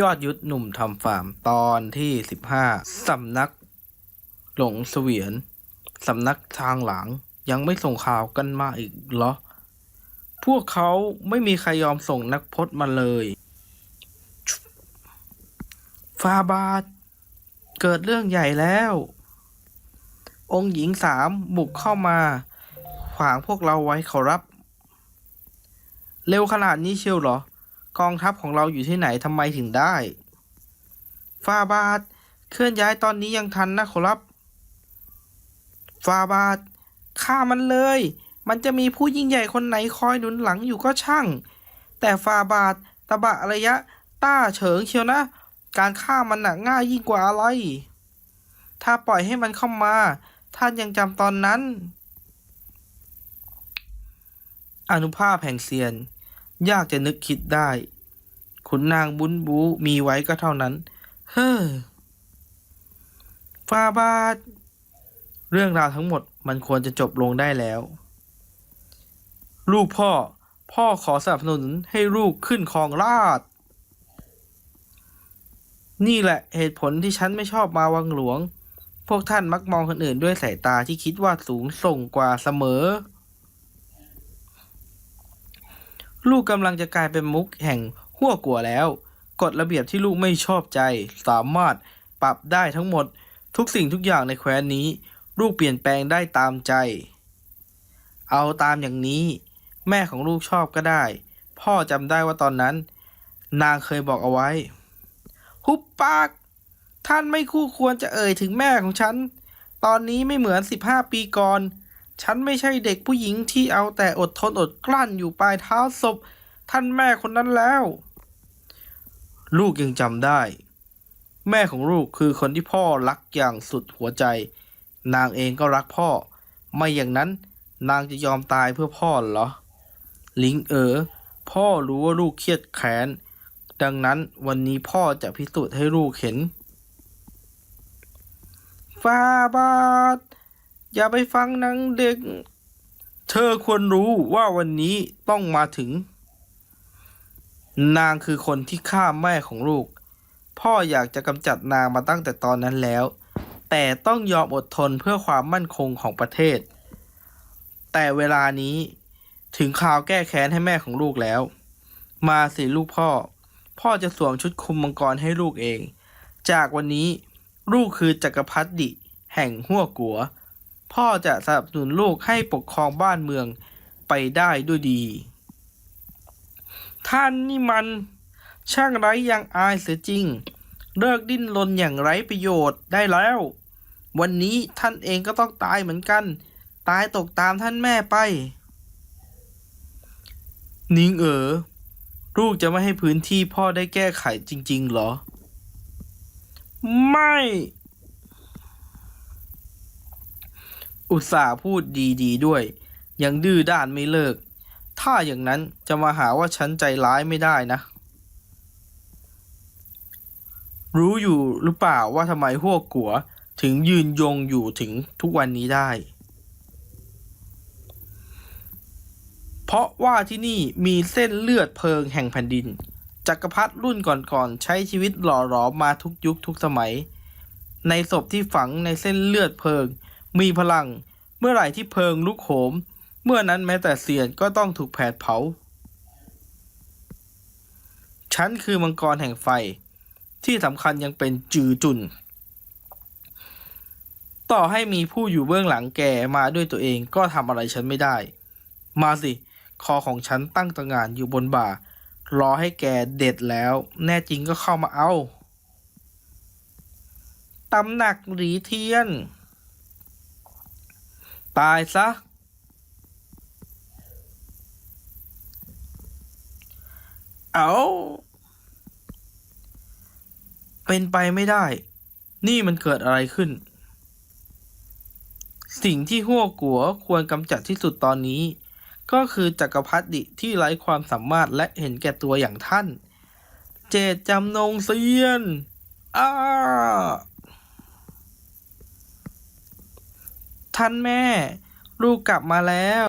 ยอดยุทธหนุ่มทำฟาร์มตอนที่สิบห้าสำนัก หลงเสวียน สำนักทางหลังยังไม่ส่งข่าวกันมาอีกเหรอ พวกเขาไม่มีใครยอมส่งนักพจน์มาเลย ฟาบาท เกิดเรื่องใหญ่แล้ว องค์หญิงสามบุกเข้ามา ขวางพวกเราไว้ขอรับ เร็วขนาดนี้เชียวเหรอ กองทัพของเราอยู่ที่ไหนทำไมถึงได้ฟาบาทเคลื่อนย้ายตอนนี้ยังทันนะขอรับฟาบาทฆ่ามันเลย มันจะมีผู้ยิ่งใหญ่คนไหนคอยหนุนหลังอยู่ก็ช่าง แต่ฟาบาทตะบะระยะ ต้าเฉิงเชียวนะ การฆ่ามันน่ะง่ายยิ่งกว่าอะไร ถ้าปล่อยให้มันเข้ามา ท่านยังจำตอนนั้น อนุภาพแห่งเซียน ยากจะนึกคิดได้ ขุนนางบุญบูมีไว้ก็เท่านั้น เฮ้อฟาบาทเรื่องราวทั้งหมดมันควรจะจบลงได้แล้ว ลูกพ่อ พ่อขอสนับสนุนให้ลูกขึ้นครองราชนี่แหละเหตุผลที่ฉันไม่ชอบมาวังหลวง พวกท่านมักมองคนอื่นด้วยสายตาที่คิดว่าสูงส่งกว่าเสมอ ลูกกำลังจะกลายเป็นมุกแห่ง หัวกลัวแล้ว กฎระเบียบที่ลูกไม่ชอบใจ สามารถปรับได้ทั้งหมดทุกสิ่งทุกอย่างในแคว้นนี้ ลูกเปลี่ยนแปลงได้ตามใจ เอาตามอย่างนี้ แม่ของลูกชอบก็ได้ พ่อจำได้ว่าตอนนั้น นางเคยบอกเอาไว้ หุบปาก ท่านไม่คู่ควรจะเอ่ยถึงแม่ของฉัน ตอนนี้ไม่เหมือนสิบห้าปีก่อน ฉันไม่ใช่เด็กผู้หญิงที่เอาแต่อดทนอดกลั้นอยู่ปลายเท้าศพ ท่านแม่คนนั้นแล้ว ลูกยังจำได้ แม่ของลูกคือคนที่พ่อรักอย่างสุดหัวใจ นางเองก็รักพ่อ ไม่อย่างนั้นนางจะยอมตายเพื่อพ่อเหรอ ลิงเอ๋อพ่อรู้ว่าลูกเครียดแค้น ดังนั้นวันนี้พ่อจะพิสูจน์ให้ลูกเห็นฟาบาทอย่าไปฟังนางเด็ก เธอควรรู้ว่าวันนี้ต้องมาถึง นางคือคนที่ฆ่าแม่ของลูก พ่ออยากจะกำจัดนางมาตั้งแต่ตอนนั้นแล้ว แต่ต้องยอมอดทนเพื่อความมั่นคงของประเทศ แต่เวลานี้ถึงข่าวแก้แค้นให้แม่ของลูกแล้ว มาสิลูกพ่อ พ่อจะสวมชุดคุมมังกรให้ลูกเอง จากวันนี้ลูกคือจักรพรรดิ แห่งหัวกัว พ่อจะสนับสนุนลูกให้ปกครองบ้านเมืองไปได้ด้วยดี ท่านนี่มันช่างไร้ยังอายเสียจริง เลิกดิ้นรนอย่างไร้ประโยชน์ได้แล้ว วันนี้ท่านเองก็ต้องตายเหมือนกัน ตายตกตามท่านแม่ไปนิงเอ๋อลูกจะไม่ให้พื้นที่พ่อได้แก้ไขจริง ๆ เหรอ ไม่ อุตส่าห์พูดดี ๆด้วย ยังดื้อด้านไม่เลิก ถ้าอย่างนั้นจะมาหาว่าฉันใจร้ายไม่ได้นะ รู้อยู่หรือเปล่าว่าทำไมหัวกัวถึงยืนยงอยู่ถึงทุกวันนี้ได้ เพราะว่าที่นี่มีเส้นเลือดเพลิงแห่งแผ่นดิน จักรพรรดิรุ่นก่อนๆใช้ชีวิตหล่อหลอมมาทุกยุคทุกสมัย ในศพที่ฝังในเส้นเลือดเพลิง มีพลังเมื่อไหร่ที่เพลิงลุกโหม เมื่อนั้นแม้แต่เสียนก็ต้องถูกแผดเผา ฉันคือมังกรแห่งไฟ ที่สำคัญยังเป็นจือจุน ต่อให้มีผู้อยู่เบื้องหลังแกมาด้วยตัวเองก็ทำอะไรฉันไม่ได้ มาสิ คอของฉันตั้งตระหง่านอยู่บนบ่า รอให้แกเด็ดแล้ว แน่จริงก็เข้ามาเอาตำหนักหรีเทียน ตายซะ เอาเป็นไปไม่ได้ นี่มันเกิดอะไรขึ้น สิ่งที่หัวกัวควรกำจัดที่สุดตอนนี้ ก็คือจักรพรรดิที่ไร้ความสามารถและเห็นแก่ตัวอย่างท่าน เจตจำนงเซียนอ้าท่านแม่ ลูกกลับมาแล้ว